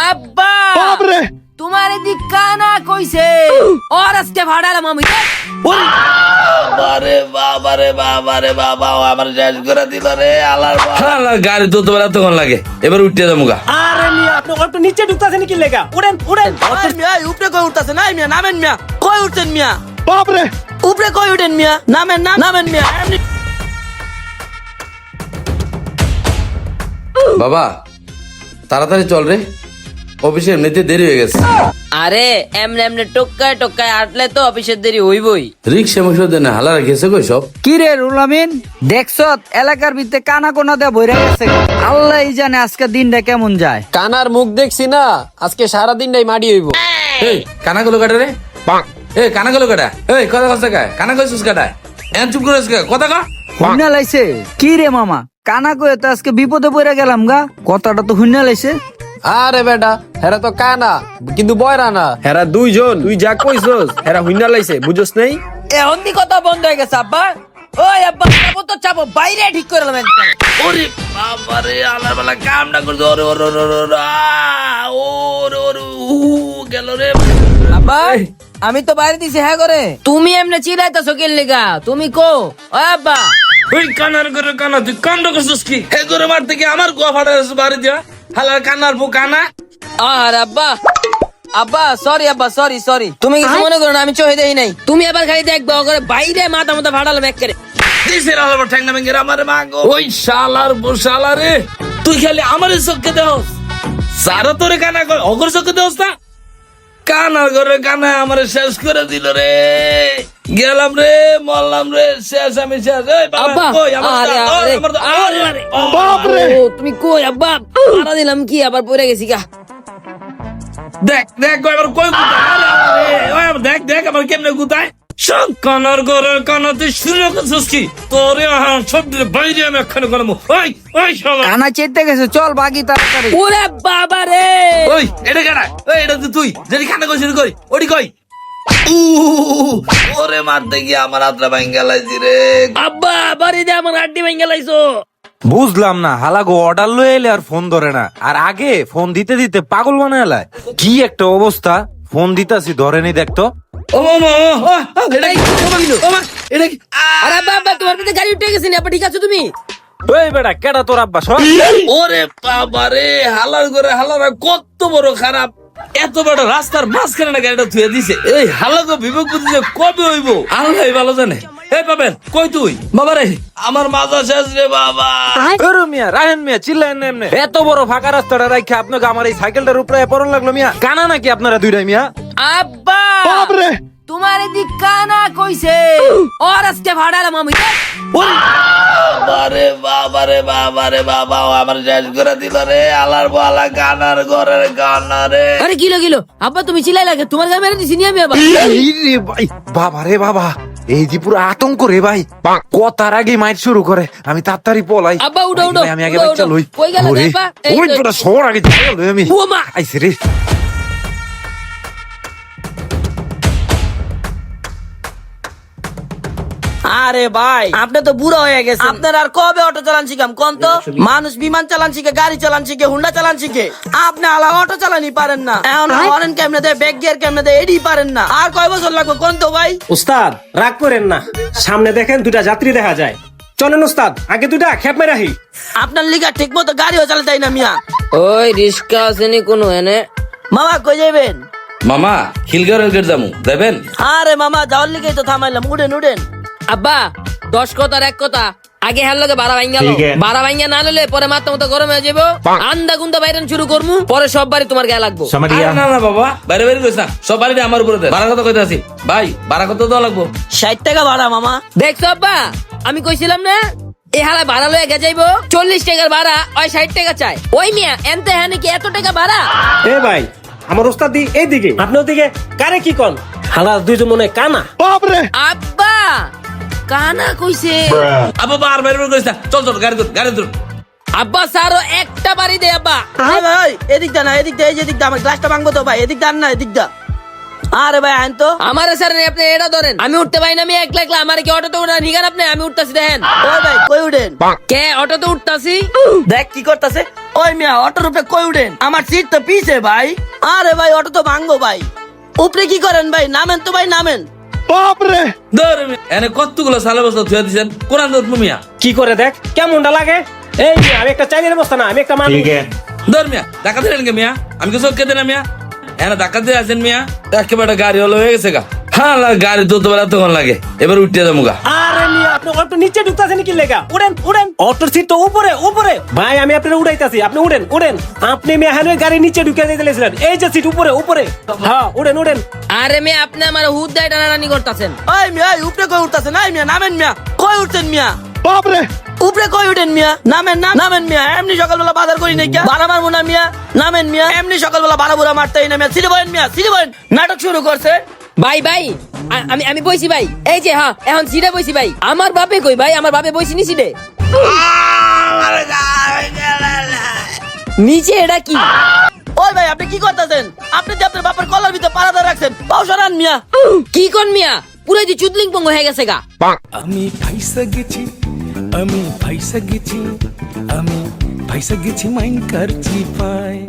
আব্বা! বাপরে! তোমার এদিক কানা কইছে। ওর আজকে ভাড়ালাম আমি। বাবারে বাবারে বাবারে বাবা আমার শেষ করে দিল রে আলার বাবা। গাড়ি তো তোমার এতক্ষণ লাগে। এবার উঠতে যাব গা। আরে মিয়া আপনি একটু নিচে ঢুকতেছেন কি লেগা? উড়েন উড়েন। মিয়া উপরে কই উঠতাছে? না মিয়া নামেন মিয়া। কই উঠছেন মিয়া? বাপরে! উপরে কই উঠেন মিয়া? নামেন না নামেন মিয়া। বাবা তাড়াতাড়ি চল রে। অফিসে এমনিতে দেরি হয়ে গেছে। আরে এমনে এমনে টক্কায় টক্কায় আটলে তো অফিসের দেরি হইবই। রিক্সা মুসা দেনে হালারা গেছে কই সব? কি রে রুলামিন দেখছ এলাকার ভিতরে কানা কোনা দেয়া বইরা গেছে। আল্লাহ জানে আজকে দিনটা কেমন যায়। কানার মুখ দেখছি না আজকে সারা দিনটাই মাটি হইব। এই কানা গেলো কাটা রে? এই কানা গেলো কাটা? এই কথা কথা কায়? কানা কইছিস কাটা এন চুপ করে আছিস কা? কথা কা। হুন্না লাইছে? কি রে মামা? কানা কয়ে তো আজকে বিপদে পড়ে গেলাম গা। কথাটা তো হুন্না লাইছে। আরে বেটা হেরা তো কানা কিন্তু বয়রা না। হেরা দুইজন তুই যা কইছস হেরা হুইনা লাইছে বুঝছস নাই? এখন দি কথা বন্ধ হয়ে গেছে আব্বা। ওই আব্বা চাপো তো চাপো বাইরে ঠিক করে একদম ওরে বাবারে আলার বেলা কামটা করছে ওরে ওরে ওরে ওরে ওরে ওরে ওরে গেল রে। আব্বা আমি তো বাইরে দিছি হ্যাঁ করে। তুমি এমনি চিল্লাইতেছো কেন লেগা? তুমি কো? ও আব্বা। ওই কানার করে কানা তুই কান্ড করছিস কি? হে করে মারতে কি আমার গোয়া ফাটা বাড়ি দিয়া। হালার কানার পো কানা। আর আব্বা। আব্বা সরি আব্বা সরি সরি তুমি কিছু মনে করো না আমি চোখে দেই নাই। তুমি এবার খালি দেখবা করে বাইরে মাথা মাথা ফাটালাম এক করে দিছে আলার ঠ্যাং না ভেঙে আমার মা গো। ওই শালার বো শালা রে। তুই খালি আমার চোখে দেহস সারা তোরে কানা কর। অগর চোখে দেহস না? কানার করে কানা আমার শেষ করে দিল রে। গেলাম রে মরলাম রে শেষ আমি শেষ। তুমি কই আব্বা? মারা দিলাম কি আবার পড়ে গেছি গা। দেখ দেখ কই আমার কই দেখ দেখ আমার কেমনে গুতায়? কানার ঘরের কানা তুই শুনে করছিস কি? তোরে আহ, বাইরে আমি ওই ওই শালা। কানা চেতে গেছে চল বাকি তাড়াতাড়ি। ওরে বাবা রে! ওই এটা ওই এটা তো তুই। যদি কানা কইছিস কই? ওটি কই? ওরে মারতে গিয়ে আমার হাতটা ভেঙে লাইছি রে। আব্বা বাড়ি দে আমার বুঝলাম না হালাগো অর্ডার লয়ে এলে আর ফোন ধরে না। আর আগে ফোন দিতে দিতে পাগল বানায় এলায়। কি একটা অবস্থা? ফোন দিতাছি ধরেনি দেখতো। ও মামা ও, ও, ও, এটা কি? ও মা, ও মা, এটা কি? আরে আব্বা আব্বা তোমার পেটে গাড়ি উঠে গেছে নি ঠিক আছো তুমি? ওই বেটা কেডা তোর আব্বা সব ওরে বাবা রে হালার করে হালারা কত বড় খারাপ। এত বড় রাস্তার মাঝখানে গাড়িটা থুয়ে দিছে। এই হালাগো বিবেক বুদ্ধি কবে হইব? আল্লাহ ভালো জানে। এই পাবেন কই তুই? বাবা রে আমার মাথা শেষ রে বাবা। মিয়া রাহেন মিয়া চিল্লেন না এমনি। এত বড় ফাঁকা রাস্তাটা রাখে আপনাকে আমার এই সাইকেলটার উপরে পড়ন লাগল মিয়া। কানা নাকি আপনারা দুইটাই মিয়া? আব্বা! বাপরে তোমার এদিক কানা কইছে। ওর আজকে ভাড়ালাম আমি। বাবারে বাবারে বাবারে বাবা ও আমার শেষ করে দিল রে। আলার বালা ঘরের রে। আরে কিলো কিলো? আব্বা তুমি চিল্লাই লাগে তোমার গায়ে মেরে দিছি নি আমি আবার। ভাই বাবা রে বাবা। এই যে পুরো আতঙ্ক রে ভাই কতার আগে মাইট শুরু করে আমি তাড়াতাড়ি পলাই আব্বা, উঠো, উঠো, আমি আগে বাচ্চা। লই কই গেলে ওই। তোরা সবার আগে আমি ও মা। আইছে রে আরে ভাই। আপনি তো বুড়ো হয়ে গেছেন। আপনার আর কবে অটো চালান শিখাম? কোন তো? মানুষ বিমান চালান শিখে গাড়ি চালান শিখে হুন্ডা চালান শিখে। আপনি আলা অটো চালানি পারেন না। এখন হরেন কেমনে দেয় ব্যাগ গিয়ার কেমনে দেয় এডি পারেন না। আর কয় বছর লাগবে কোন তো ভাই? উস্তাদ রাগ করেন না। সামনে দেখেন দুটা যাত্রী দেখা যায়। চলেন উস্তাদ আগে দুটা খেপ মেরে রাখি আপনার লিগা ঠিক মতো গাড়িও চালাতে দেয় না মিয়া। ওই রিস্কা আসেনি কোনো এনে। মামা কই যাবেন মামা খিলগার গেট যামু। দেবেন আরে মামা যাওয়ার লিগেই তো থামাইলাম। উঠেন উঠেন আব্বা দশ কথার এক কথা। আগে হার লগে বারা ভাঙ্গা আছে। ভাঙ্গা না ললে পরে মাথা মতো গরম হয়ে যাব আন্দা গুন্দা বাইরেন শুরু করমু পরে সব বাড়ি তোমার গায়ে লাগবো। না না বাবা বাইরে বাইরে কইছ না। সব বাড়িতে আমার উপরে দে। বারা কথা কইতে আছি ভাই বারা কথা দেওয়া লাগবো। ষাট টাকা ভাড়া মামা। দেখছ আব্বা আমি কইছিলাম না এ হালা ভাড়া লয়ে গে যাইবো। চল্লিশ টাকার ভাড়া ওই ষাট টাকা চাই। ওই মিয়া এনতে হ্যাঁ নাকি এত টাকা ভাড়া? এ ভাই আমার উস্তাদ দি এইদিকে। আপনি ওদিকে কারে কি কন? হালাল দুইজন মনে কানা। বাপরে আব্বা কানা কইছে। আব্বা কইছ না। চল চল গাড়ি ধর গাড়ি ধর। আব্বা স্যারও একটা বাড়ি দে আব্বা। ভাই এদিক দা না এদিক দা এই যে এদিক দা আমার গ্লাসটা ভাঙবো তো ভাই এদিক দান না এদিক দা। আরে ভাই আইন তো। আমার স্যার আপনি এটা ধরেন। আমি উঠতে পারি না আমি একলা একলা আমার কি অটোতে উঠা নিগান আপনি? আমি উঠতাছি দেখেন। ওই ভাই কই উঠেন? কে অটোতে উঠতাছি? দেখ কি করতাছে। ওই মিয়া অটোর উপরে কই উঠেন? আমার সিট তো পিছে ভাই। আরে ভাই অটো তো ভাঙ্গো ভাই। উপরে কি করেন ভাই? নামেন তো ভাই নামেন। ধরে মিয়া। এনে কতগুলো সালে বস্তা ধুয়ে দিছেন? কোরআন দত মিয়া কি করে দেখ কেমনটা লাগে? এই মিয়া, আমি একটা চাইনির বস্তা না আমি একটা মানুষ। ধর মিয়া ধাক্কা দিলেন কে মিয়া? আমি কিছু কেটে না মিয়া। এনে ধাক্কা দিয়ে আছেন মিয়া। একেবারে গাড়ি হলো হয়ে গেছে গা। হ্যাঁ গাড়ি তো তোমার এতক্ষণ লাগে। এবার উঠতে যাব গা। আরে মিয়া আপনি অটো নিচে ঢুকতেছেন কি লেগা? উড়েন উড়েন। অটোর সিট তো উপরে উপরে। ভাই আমি আপনার উড়াইতাছি আপনি উড়েন উড়েন। আপনি মেয়ে গাড়ি নিচে ঢুকে দিয়েছিলেন এই যে সিট উপরে উপরে। হ্যাঁ উড়েন উড়েন। আরে মে আপনি আমার হুদ দায় টানাটানি করতেছেন। ওই মিয়া এই উপরে কই উঠতেছেন এই মিয়া নামেন মিয়া। কই উঠছেন মিয়া? বাপরে! উপরে কই উঠেন মিয়া? নামেন না নামেন মিয়া। এমনি সকালবেলা বাজার করি নাই কিয়া বাড়া মারবো না মিয়া। নামেন মিয়া। এমনি সকালবেলা বাড়া বুড়া মারতেই না মিয়া। সিটে বলেন মিয়া সিটে বলেন নাটক শুরু করছে। ভাই ভাই আমি আমি বইছি ভাই। এই যে হ্যাঁ এখন সিটে বইছি ভাই। আমার বাপে কই ভাই? আমার বাপে বইছি নি সিটে নিচে এটা কি? ওই ভাই আপনি কি করতেছেন? আপনি যে আপনার বাপের কলার ভিতরে পাড়া দিয়ে রাখছেন পাও সরান মিয়া। কি কোন মিয়া? পুরো যে চুদলিং পঙ্গ হয়ে গেছে গা। আমি ফাইসা গেছি আমি ফাইসা গেছি আমি ফাইসা গেছি মাইন কারছি পায়